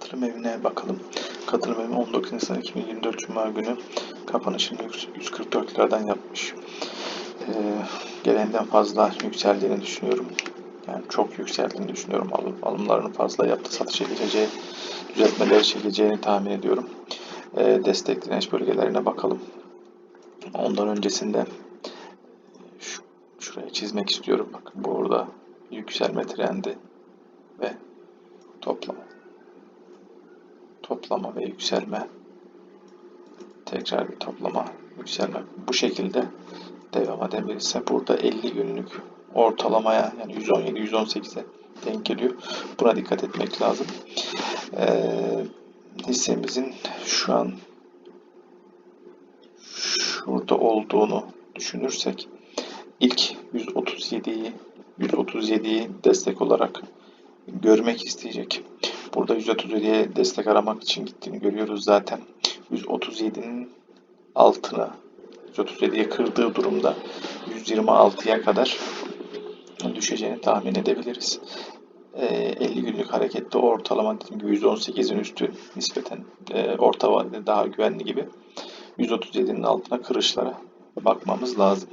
Katılım evine bakalım. Katılım evi 19 Nisan 2024 Cuma günü kapanışını 144 liradan yapmış. Ee, gelenden fazla yükseldiğini düşünüyorum. Yani çok yükseldiğini düşünüyorum. Alım, alımlarını fazla yaptı. Satışa geçeceği, düzeltmeleri çekeceğini tahmin ediyorum. Ee, destek direnç bölgelerine bakalım. Ondan öncesinde şu, şuraya çizmek istiyorum. Bakın burada yükselme trendi ve toplama. Toplama ve yükselme. Tekrar bir toplama, yükselme. Bu şekilde devam edebilirse burada 50 günlük ortalamaya yani 117-118'e denk geliyor. Buna dikkat etmek lazım. Ee, hissemizin şu an şurada olduğunu düşünürsek ilk 137'yi 137'yi destek olarak görmek isteyecek. Burada 137'ye destek aramak için gittiğini görüyoruz zaten. 137'nin altına 137'ye kırdığı durumda 126'ya kadar düşeceğini tahmin edebiliriz. Ee, 50 günlük harekette ortalama dediğim gibi 118'in üstü nispeten e, orta vadede daha güvenli gibi. 137'nin altına kırışlara bakmamız lazım.